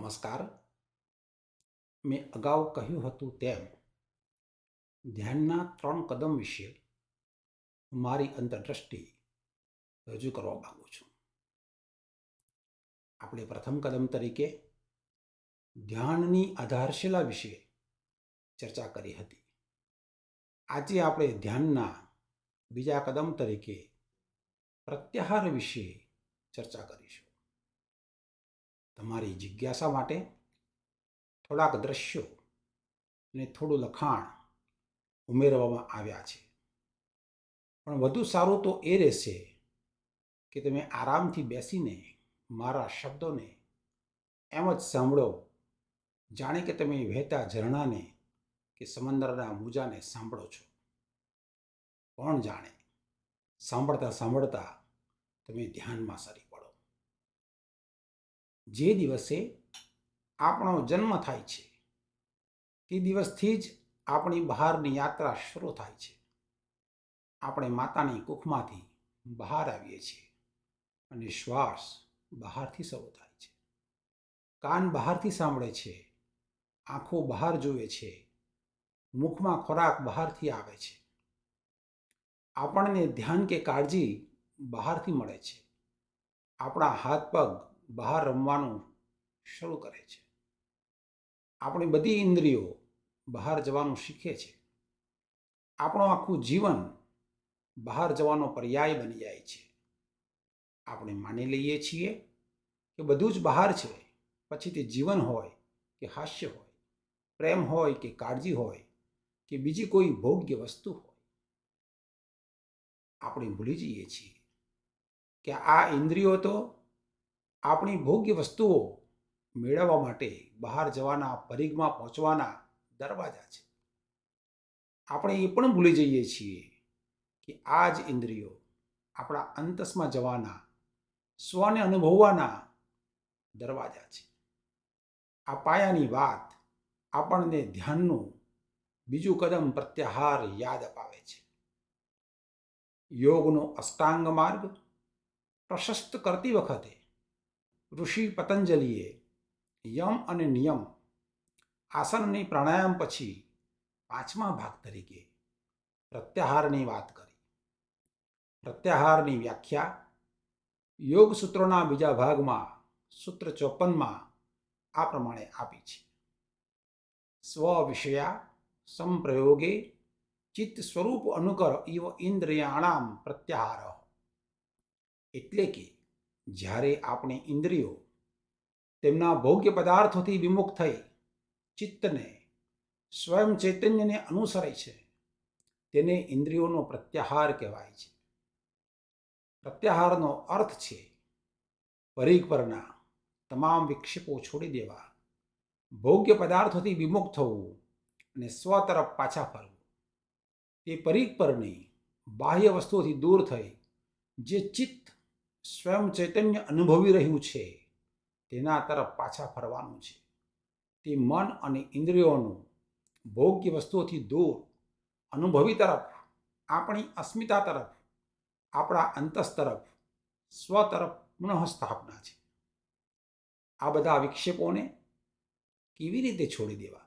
નમસ્કાર. મેં અગાઉ કહ્યું હતું તેમ, ધ્યાનના ત્રણ કદમ વિશે મારી અંતરદ્રષ્ટિ રજૂ કરવા માગું છું. આપણે પ્રથમ કદમ તરીકે ધ્યાનની આધારશિલા વિશે ચર્ચા કરી હતી. આજે આપણે ધ્યાનના બીજા કદમ તરીકે પ્રત્યાહાર વિશે ચર્ચા કરીશું. તમારી જિજ્ઞાસા માટે થોડાક દ્રશ્યો અને થોડું લખાણ ઉમેરવામાં આવ્યા છે. પણ વધુ સારું તો એ રહેશે કે તમે આરામથી બેસીને મારા શબ્દોને એમ જ સાંભળો. જાણે કે તમે વહેતા ઝરણાને કે સમંદરના મૂજાને સાંભળો છો. કોણ જાણે? સાંભળતા સાંભળતા તમે ધ્યાનમાં સરી જે દિવસે આપણો જન્મ થાય છે, તે દિવસથી જ આપણી બહારની યાત્રા શરૂ થાય છે. આપણે માતાની કુખમાંથી બહાર આવીએ છીએ અને શ્વાસ બહારથી શરૂ થાય છે. કાન બહારથી સાંભળે છે, આંખો બહાર જુએ છે, મુખમાં ખોરાક બહારથી આવે છે. આપણને ધ્યાન કે કાળજી બહારથી મળે છે. આપણા હાથ પગ બહાર રમવાનું શરૂ કરે છે. આપણી બધી ઇન્દ્રિયો બહાર જવાનું શીખે છે. આપણું આખું જીવન બહાર જવાનો પર્યાય બની જાય છે. આપણે માની લઈએ છીએ કે બધું જ બહાર છે, પછી તે જીવન હોય કે હાસ્ય હોય, પ્રેમ હોય કે કાળજી હોય કે બીજી કોઈ ભોગ્ય વસ્તુ હોય. આપણે ભૂલી જઈએ છીએ કે આ ઇન્દ્રિયો તો આપણી ભોગ્ય વસ્તુઓ મેળવવા માટે બહાર જવાના, પરિઘમાં પહોંચવાના દરવાજા છે. આપણે એ પણ ભૂલી જઈએ છીએ કે આ જ ઇન્દ્રિયો આપણા અંતસમાં જવાના, સ્વને અનુભવવાના દરવાજા છે. આ પાયાની વાત આપણને ધ્યાનનું બીજું કદમ પ્રત્યાહાર યાદ અપાવે છે. યોગનો અષ્ટાંગ માર્ગ પ્રશસ્ત કરતી વખતે ઋષિ પતંજલિએ યમ અને નિયમ, આસનની પ્રાણાયામ પછી પાંચમા ભાગ તરીકે પ્રત્યાહારની વાત કરી. પ્રત્યાહારની વ્યાખ્યા યોગ સૂત્રોના બીજા ભાગમાં સૂત્ર ચોપનમાં આ પ્રમાણે આપી છે. સ્વ વિષયા સંપ્રયોગે ચિત્ત સ્વરૂપ અનુકર ઇવ ઇન્દ્રિયાણામ પ્રત્યાહાર. એટલે કે જ્યારે આપણે ઇન્દ્રિયો તેમના ભોગ્ય પદાર્થોથી વિમુખ થઈ ચિત્તને સ્વયં ચૈતન્યને અનુસરે છે, તેને ઇન્દ્રિયોનો પ્રત્યાહાર કહેવાય છે. પ્રત્યાહારનો અર્થ છે, પરિઘ પરના તમામ વિક્ષેપો છોડી દેવા, ભોગ્ય પદાર્થોથી વિમુખ થવું અને સ્વ તરફ પાછા ફરવું. તે પરિઘ પરની બાહ્ય વસ્તુઓથી દૂર થઈ જે ચિત્ત સ્વયં ચૈતન્ય અનુભવી રહ્યું છે. તેના તરફ પાછા ફરવાનું છે. તે મન અને ઇન્દ્રિયોનું ભોગ્ય વસ્તુઓથી દૂર, અનુભવી તરફ, આપણી અસ્મિતા તરફ, આપણા અંતસ તરફ, સ્વ તરફ પુનઃસ્થાપના છે. આ બધા વિક્ષેપોને કેવી રીતે છોડી દેવા?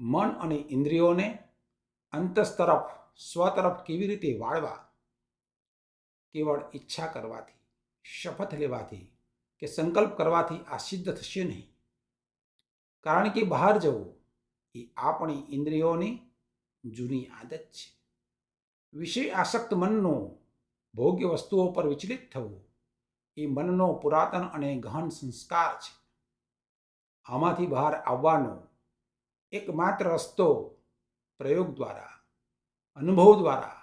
મન અને ઇન્દ્રિયોને અંતસ તરફ, સ્વ તરફ કેવી રીતે વાળવા? કેવળ ઈચ્છા કરવાથી શપથ લેવાથી કે સંકલ્પ કરવાથી આ સિદ્ધ થશે નહીં કારણ કે બહાર જવું એ આપણી ઇન્દ્રિયોની જૂની આદત છે વિષય આસક્ત મનનો ભોગ્ય વસ્તુઓ પર વિચલિત થવું એ મનનો પુરાતન અને ગહન સંસ્કાર છે આમાંથી બહાર આવવાનો એકમાત્ર રસ્તો પ્રયોગ દ્વારા અનુભવ દ્વારા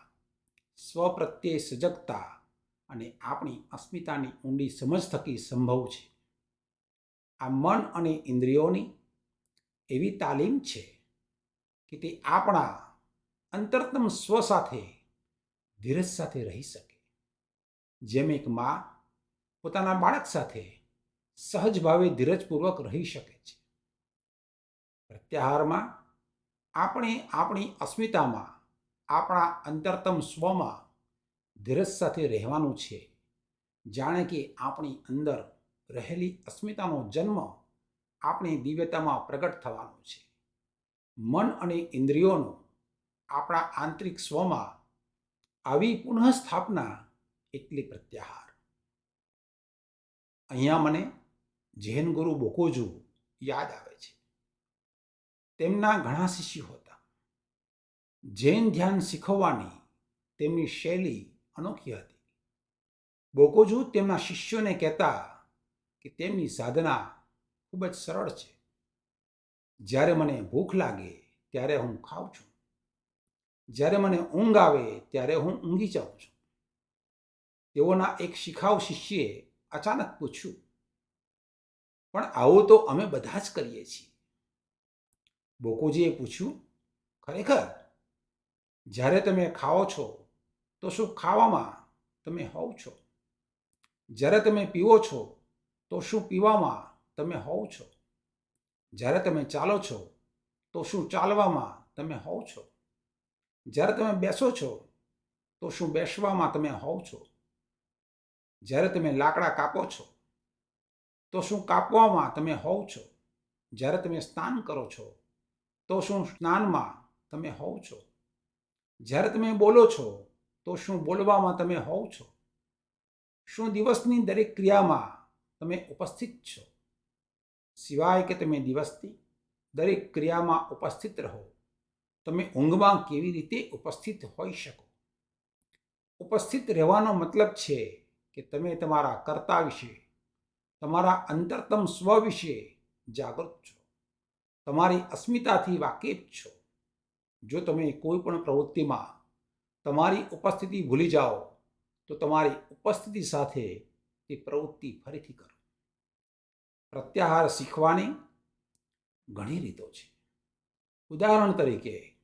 સ્વ પ્રત્યે સજગતા અને આપણી અસ્મિતાની ઊંડી સમજ થકી સંભવ છે. આ મન અને ઇન્દ્રિયોની એવી તાલીમ છે કે તે આપણા અંતરતમ સ્વ સાથે, ધીરજ સાથે રહી શકે. જેમ એક મા પોતાના બાળક સાથે સહજ ભાવે ધીરજપૂર્વક રહી શકે છે. પ્રત્યાહારમાં આપણે આપણી અસ્મિતામાં, આપણા અંતરતમ સ્વમાં ધીરજ સાથે રહેવાનું છે. જાણે કે આપણી અંદર રહેલી અસ્મિતાનો જન્મ આપણી દિવ્યતામાં પ્રગટ થવાનો છે. મન અને ઇન્દ્રિયોનો આપણા આંતરિક સ્વમાં આવી પુનઃસ્થાપના એટલી પ્રત્યાહાર. અહીંયા મને જૈન ગુરુ બોકોજુ યાદ આવે છે. તેમના ઘણા શિષ્યો હતા. જૈન ધ્યાન શીખવવાની તેમની શૈલી અનોખી હતી. બોકોજુ તેમના શિષ્યોને કહેતા કે તેમની સાધના ખૂબ જ સરળ છે. જ્યારે મને ભૂખ લાગે ત્યારે હું ખાઉં છું. જ્યારે મને ઊંઘ આવે ત્યારે હું ઊંઘી જાઉં છું. તેઓના એક શિખાઉ શિષ્યે અચાનક પૂછ્યું, પણ આવું તો અમે બધા જ કરીએ છીએ. બોકોજીએ પૂછ્યું, ખરેખર? જ્યારે તમે ખાઓ છો તો શું ખાવામાં તમે હોવ છો? જ્યારે તમે પીવો છો, તો શું પીવામાં તમે હોવ છો? જ્યારે તમે ચાલો છો, તો શું ચાલવામાં તમે હોવ છો? જ્યારે તમે બેસો છો, તો શું બેસવામાં તમે હોવ છો? જ્યારે તમે લાકડા કાપો છો, તો શું કાપવામાં તમે હોવ છો? જ્યારે તમે સ્નાન કરો છો, તો શું સ્નાનમાં તમે હોવ છો? જ્યારે તમે બોલો છો તો શું બોલવામાં તમે હોવ છો? શું દિવસની દરેક ક્રિયામાં તમે ઉપસ્થિત છો? સિવાય કે તમે દિવસની દરેક ક્રિયામાં ઉપસ્થિત રહો, તમે ઊંઘમાં કેવી રીતે ઉપસ્થિત હોઈ શકો? ઉપસ્થિત રહેવાનો મતલબ છે કે તમે તમારા કર્તા વિશે, તમારા અંતરતમ સ્વ વિશે જાગૃત છો. તમારી અસ્મિતાથી વાકેફ છો. જો તમે કોઈ પણ પ્રવૃત્તિમાં તમારી ઉપસ્થિતિ ભૂલી જાઓ, તો તમારી ઉપસ્થિતિ સાથે તે પ્રવૃત્તિ ફરીથી કરો. પ્રત્યાહાર શીખવાની ઘણી રીતો છે. ઉદાહરણ તરીકે,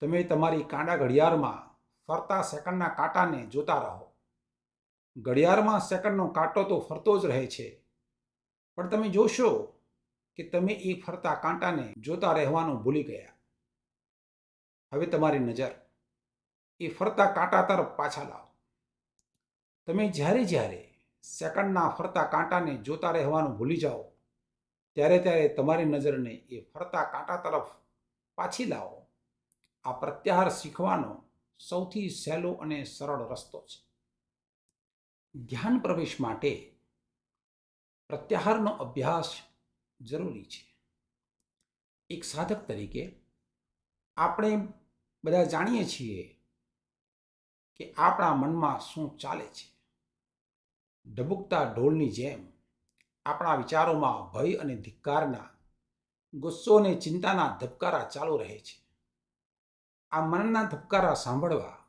તમે તમારી કાંડા ઘડિયાળમાં ફરતા સેકન્ડના કાંટાને જોતા રહો. ઘડિયાળમાં સેકન્ડનો કાંટો તો ફરતો જ રહે છે. પણ તમે જોશો કે તમે એ ફરતા કાંટાને જોતા રહેવાનું ભૂલી ગયા. હવે તમારી નજર એ ફરતા કાંટા તરફ પાછા લાવો. તમે જ્યારે જ્યારે સેકન્ડના ફરતા કાંટાને જોતા રહેવાનું ભૂલી જાઓ, ત્યારે ત્યારે તમારી નજરને એ ફરતા કાંટા તરફ પાછી લાવો. આ પ્રત્યાહાર શીખવાનો સૌથી સહેલો અને સરળ રસ્તો છે. ધ્યાન પ્રવેશ માટે પ્રત્યાહારનો અભ્યાસ જરૂરી છે. એક સાધક તરીકે આપણે બધા જાણીએ છીએ કે આપણા મનમાં શું ચાલે છે? ડબુકતા ઢોલની જેમ આપણા વિચારોમાં ભય અને ધિક્કારના ગુસ્સો અને ચિંતાના ધબકારા ચાલુ રહે છે. આ મનના ધબકારા સાંભળવા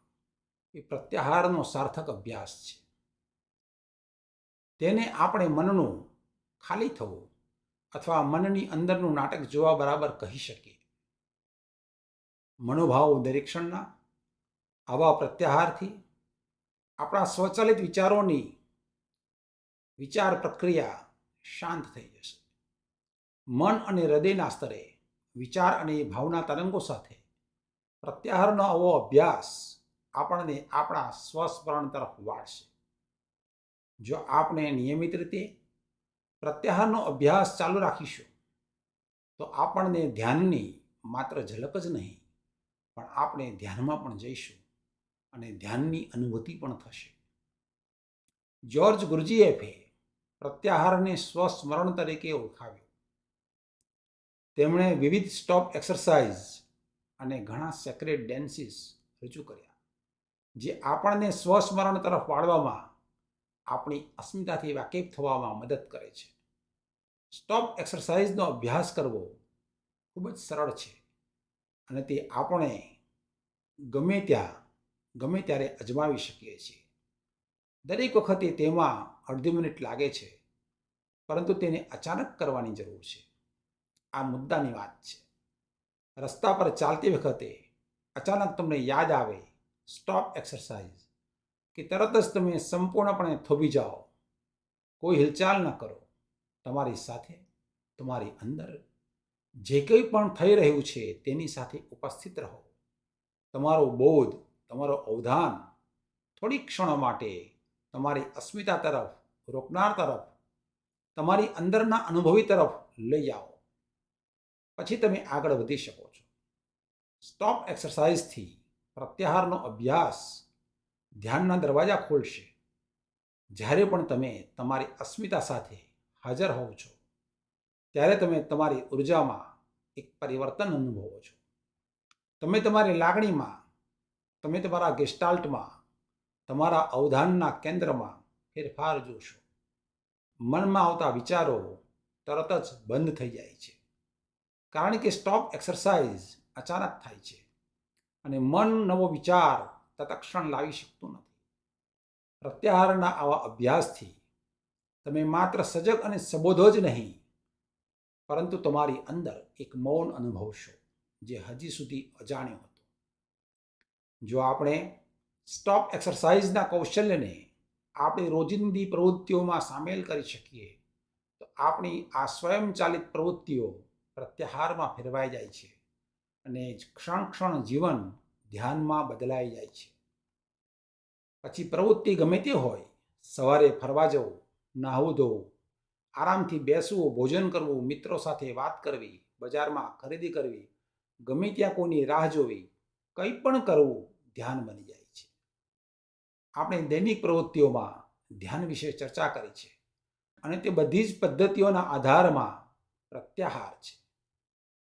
એ પ્રત્યાહારનો સાર્થક અભ્યાસ છે. તેને આપણે મનનું ખાલી થવું અથવા મનની અંદરનું નાટક જોવા બરાબર કહી શકીએ. મનોભાવ નિરીક્ષણના આવા પ્રત્યાહારથી આપણા સ્વચાલિત વિચારોની વિચાર પ્રક્રિયા શાંત થઈ જશે. મન અને હૃદયના સ્તરે વિચાર અને ભાવના તરંગો સાથે પ્રત્યાહારનો આવો અભ્યાસ આપણને આપણા સ્વસ્મરણ તરફ વાળશે. જો આપણે નિયમિત રીતે પ્રત્યાહારનો અભ્યાસ ચાલુ રાખીશું, તો આપણને ધ્યાનની માત્ર ઝલક જ નહીં, પણ આપણે ધ્યાનમાં પણ જઈશું. અને ધ્યાનની અનુભૂતિ પણ થશે. જ્યોર્જ ગુરજીએફે પ્રત્યાહારને સ્વસ્મરણ તરીકે ઓળખાવ્યું. તેમણે વિવિધ સ્ટોપ એક્સરસાઇઝ અને ઘણા સેક્રેટ ડેન્સીસ રજૂ કર્યા, જે આપણને સ્વસ્મરણ તરફ વાળવામાં આપણી અસ્મિતાથી વાકેફ થવામાં મદદ કરે છે. સ્ટોપ એક્સરસાઇઝનો અભ્યાસ કરવો ખૂબ જ સરળ છે અને તે આપણે ગમે ત્યાં ગમે ત્યારે અજમાવી શકીએ છીએ. દરેક વખતે તેમાં અડધી મિનિટ લાગે છે, પરંતુ તેને અચાનક કરવાની જરૂર છે. આ મુદ્દાની વાત છે. રસ્તા પર ચાલતી વખતે અચાનક તમને યાદ આવે, સ્ટોપ એક્સરસાઇઝ, કે તરત જ તમે સંપૂર્ણપણે થોભી જાઓ. કોઈ હિલચાલ ન કરો. તમારી સાથે, તમારી અંદર જે કંઈ પણ થઈ રહ્યું છે તેની સાથે ઉપસ્થિત રહો. તમારો બોધ તમારો અવધાન થોડી ક્ષણો માટે તમારી અસ્મિતા તરફ રોકનાર તરફ, તમારી અંદરના અનુભવી તરફ લઈ આવો. પછી તમે આગળ વધી શકો છો. સ્ટોપ એક્સરસાઇઝથી પ્રત્યાહારનો અભ્યાસ ધ્યાનના દરવાજા ખોલશે. જ્યારે પણ તમે તમારી અસ્મિતા સાથે હાજર હોવ છો, ત્યારે તમે તમારી ઉર્જામાં એક પરિવર્તન અનુભવો છો. તમે તમારી લાગણીમાં તમે તમારા ગેસ્ટાલ્ટમાં, તમારા અવધાનના કેન્દ્રમાં ફેરફાર જોશો. મનમાં આવતા વિચારો તરત જ બંધ થઈ જાય છે. કારણ કે સ્ટોપ એક્સરસાઇઝ અચાનક થાય છે અને મન નવો વિચાર તત્ક્ષણ લાવી શકતું નથી. પ્રત્યાહારના આવા અભ્યાસથી તમે માત્ર સજગ અને સબોધો જ નહીં, પરંતુ તમારી અંદર એક મૌન અનુભવશો, જે હજી સુધી અજાણ્યો હતો. જો આપણે સ્ટોપ એક્સરસાઇઝના કૌશલ્યને આપણી રોજિંદી પ્રવૃત્તિઓમાં સામેલ કરી શકીએ, તો આપણી આ સ્વયંચાલિત પ્રવૃત્તિઓ પ્રત્યાહારમાં ફેરવાઈ જાય છે અને ક્ષણ ક્ષણ જીવન ધ્યાનમાં બદલાઈ જાય છે. પછી પ્રવૃત્તિ ગમે તે હોય, સવારે ફરવા જવું, નાહવું ધોવું આરામથી બેસવું, ભોજન કરવું, મિત્રો સાથે વાત કરવી, બજારમાં ખરીદી કરવી, ગમે ત્યાં કોઈની રાહ જોવી, કંઈ પણ કરવું ધ્યાન બની જાય છે. આપણે દૈનિક પ્રવૃત્તિઓમાં ધ્યાન વિશે ચર્ચા કરી છે અને તે બધી જ પદ્ધતિઓના આધારમાં પ્રત્યાહાર છે.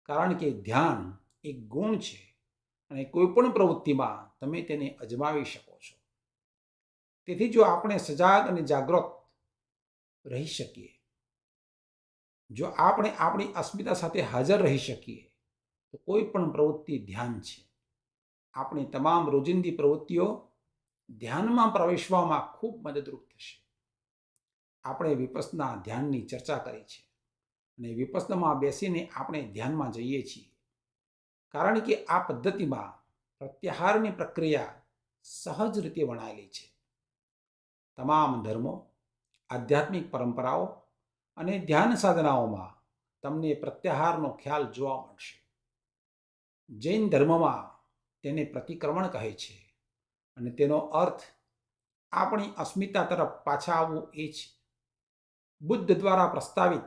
કારણ કે ધ્યાન એક ગુણ છે અને કોઈ પણ પ્રવૃત્તિમાં તમે તેને અજમાવી શકો છો. તેથી જો આપણે સજાગ અને જાગૃત રહી શકીએ, જો આપણે આપણી અસ્મિતા સાથે હાજર રહી શકીએ, તો કોઈ પણ પ્રવૃત્તિ ધ્યાન છે. આપણી તમામ રોજિંદી પ્રવૃત્તિઓ ધ્યાનમાં પ્રવેશવામાં ખૂબ મદદરૂપ થશે. આપણે વિપસના ધ્યાનની ચર્ચા કરી છે અને વિપસનામાં બેસીને આપણે ધ્યાનમાં જઈએ છીએ. કારણ કે આ પદ્ધતિમાં પ્રત્યાહારની પ્રક્રિયા સહજ રીતે વણાયેલી છે. તમામ ધર્મો, આધ્યાત્મિક પરંપરાઓ અને ધ્યાન સાધનાઓમાં તમને પ્રત્યાહારનો ખ્યાલ જોવા મળશે. જૈન ધર્મમાં તેને પ્રતિક્રમણ કહે છે. અને તેનો અર્થ, આપણી અસ્મિતા તરફ પાછા આવવું એ છે બુદ્ધ દ્વારા પ્રસ્તાવિત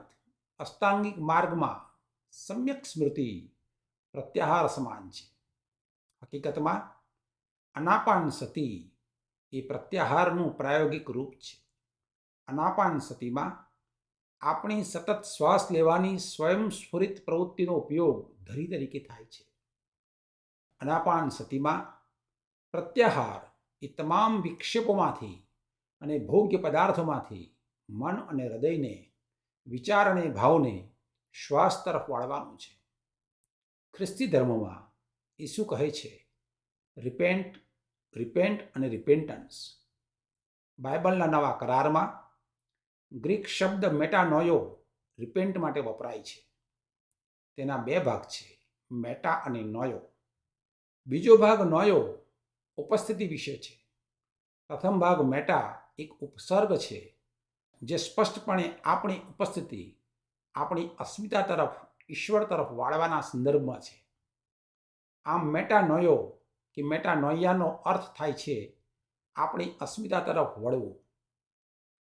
અષ્ટાંગિક માર્ગમાં સમ્યક સ્મૃતિ પ્રત્યાહાર સમાન છે. હકીકતમાં, અનાપાન સતી એ પ્રત્યાહારનું પ્રાયોગિક રૂપ છે. અનાપાન સતીમાં આપણી સતત શ્વાસ લેવાની સ્વયંસ્ફુરિત પ્રવૃત્તિનો ઉપયોગ ધરી તરીકે થાય છે. અનાપાન સતીમાં પ્રત્યાહાર એ તમામ વિક્ષેપોમાંથી અને ભોગ્ય પદાર્થોમાંથી મન અને હૃદયને, વિચાર અને ભાવને શ્વાસ તરફ વાળવાનું છે. ખ્રિસ્તી ધર્મમાં ઈસુ કહે છે? રિપેન્ટ રિપેન્ટ અને રિપેન્ટન્સ. બાઇબલના નવા કરારમાં ગ્રીક શબ્દ મેટાનોયો રિપેન્ટ માટે વપરાય છે. તેના બે ભાગ છે, મેટા અને નોયો. બીજો ભાગ નોયો ઉપસ્થિતિ વિશે છે. પ્રથમ ભાગ મેટા એક ઉપસર્ગ છે, જે સ્પષ્ટપણે આપણી ઉપસ્થિતિ, આપણી અસ્મિતા તરફ, ઈશ્વર તરફ વાળવાના સંદર્ભમાં છે. આમ મેટા નોયો કે મેટા નોયાનો અર્થ થાય છે, આપણી અસ્મિતા તરફ વળવું.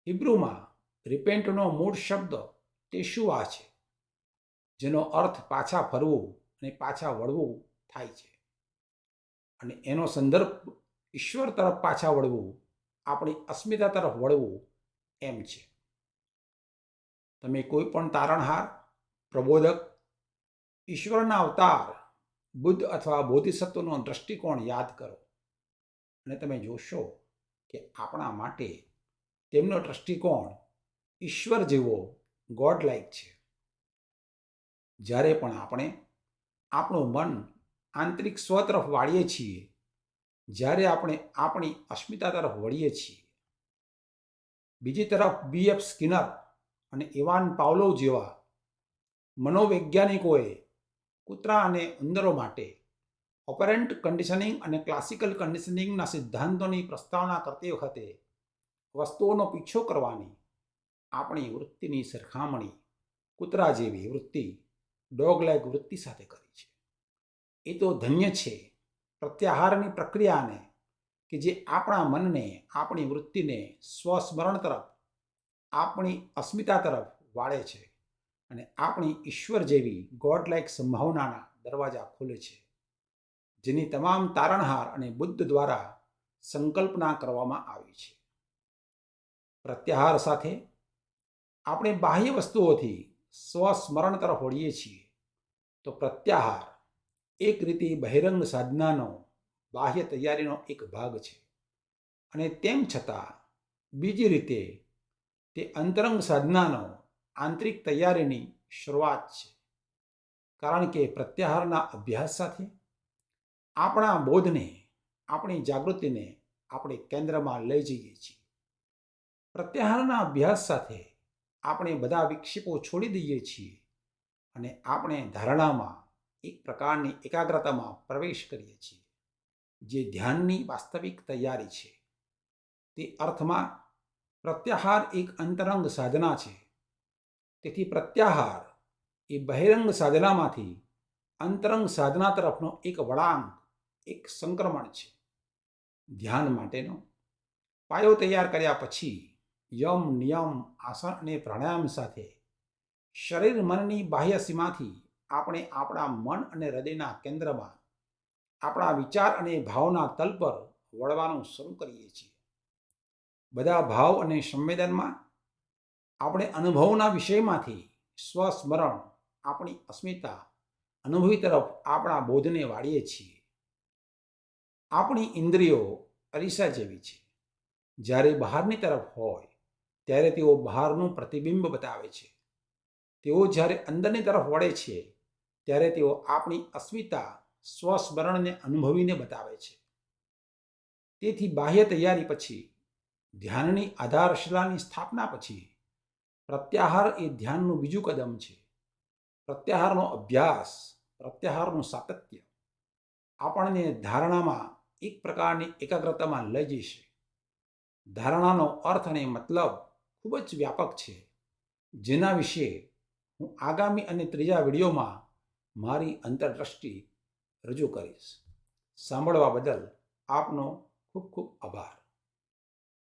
હિબ્રુમાં રિપેન્ટનો મૂળ શબ્દ ટેશુઆ છે, જેનો અર્થ પાછા ફરવું અને પાછા વળવું થાય છે. અને એનો સંદર્ભ ઈશ્વર તરફ પાછા વળવું, આપણી અસ્મિતા તરફ વળવું એમ છે. તમે કોઈ પણ તારણહાર, પ્રબોધક, ઈશ્વરના અવતાર, બુદ્ધ અથવા બોધિસત્વનો દ્રષ્ટિકોણ યાદ કરો અને તમે જોશો કે આપણા માટે તેમનો દ્રષ્ટિકોણ ઈશ્વર જેવો ગોડ લાઈક છે. જ્યારે પણ આપણે આપણું મન આંતરિક સ્વ તરફ વાળીએ છીએ. જ્યારે આપણે આપણી અસ્મિતા તરફ વળીએ છીએ. બીજી તરફ બી એફ સ્કિનર અને ઇવાન પાવલોવ જેવા મનોવૈજ્ઞાનિકોએ કૂતરા અને ઉંદરો માટે ઓપરેન્ટ કન્ડિશનિંગ અને ક્લાસિકલ કન્ડિશનિંગના સિદ્ધાંતોની પ્રસ્તાવના કરતી વખતે વસ્તુઓનો પીછો કરવાની આપણી વૃત્તિની સરખામણી કૂતરા જેવી વૃત્તિ ડોગલેગ વૃત્તિ સાથે કરી છે. એ તો ધન્ય છે. પ્રત્યાહારની પ્રક્રિયાને કે જે આપણા મનને, આપણી વૃત્તિને સ્વસ્મરણ તરફ, આપણી અસ્મિતા તરફ વાળે છે અને આપણી ઈશ્વર જેવી ગોડ લાઇક સંભાવનાના દરવાજા ખોલે છે. જેની તમામ તારણહાર અને બુદ્ધ દ્વારા સંકલ્પના કરવામાં આવી છે. પ્રત્યાહાર સાથે આપણે બાહ્ય વસ્તુઓથી સ્વસ્મરણ તરફ વળીએ છીએ. તો પ્રત્યાહાર એક રીતે બહિરંગ સાધનાનો બાહ્ય તૈયારીનો એક ભાગ છે. અને તેમ છતાં, બીજી રીતે તે અંતરંગ સાધનાનો આંતરિક તૈયારીની શરૂઆત છે. કારણ કે પ્રત્યાહારના અભ્યાસ સાથે આપણા બોધને, આપણી જાગૃતિને આપણે કેન્દ્રમાં લઈ જઈએ છીએ. પ્રત્યાહારના અભ્યાસ સાથે આપણે બધા વિક્ષેપો છોડી દઈએ છીએ અને આપણે ધારણામાં એક પ્રકારની એકાગ્રતામાં પ્રવેશ કરીએ છીએ. જે ધ્યાનની વાસ્તવિક તૈયારી છે, તે અર્થમાં પ્રત્યાહાર એક અંતરંગ સાધના છે. તેથી પ્રત્યાહાર એ બહિરંગ સાધનામાંથી અંતરંગ સાધના તરફનો એક વળાંક, એક સંક્રમણ છે. ધ્યાન માટેનો પાયો તૈયાર કર્યા પછી યમ, નિયમ, આસન અને પ્રાણાયામ સાથે શરીર મનની બાહ્ય સીમાથી આપણે આપણા મન અને હૃદયના કેન્દ્રમાં આપણા વિચાર અને ભાવના તલ પર વળવાનું શરૂ કરીએ છીએ. બધા ભાવ અને સંવેદનમાં આપણે અનુભવના વિષયમાંથી સ્વસ્મરણ, આપણી અસ્મિતા અનુભવી તરફ આપણા બોધને વાળીએ છીએ. આપણી ઇન્દ્રિયો અરીસા જેવી છે. જ્યારે બહારની તરફ હોય, ત્યારે તેઓ બહારનું પ્રતિબિંબ બતાવે છે. તેઓ જ્યારે અંદરની તરફ વળે છે ત્યારે તેઓ આપણી અસ્મિતા સ્વસ્મરણને અનુભવીને બતાવે છે. તેથી બાહ્ય તૈયારી પછી, ધ્યાનની આધારશિલાની સ્થાપના પછી, પ્રત્યાહાર એ ધ્યાનનું બીજું કદમ છે. પ્રત્યાહારનો અભ્યાસ, પ્રત્યાહારનું સાતત્ય, આપણને ધારણામાં એક પ્રકારની એકાગ્રતામાં લઈ જશે. ધારણાનો અર્થ અને મતલબ ખૂબ જ વ્યાપક છે. જેના વિશે હું આગામી અને ત્રીજા વિડીયોમાં મારી અંતરદ્રષ્ટિ રજૂ કરીશ. સાંભળવા બદલ આપનો ખૂબ ખૂબ આભાર.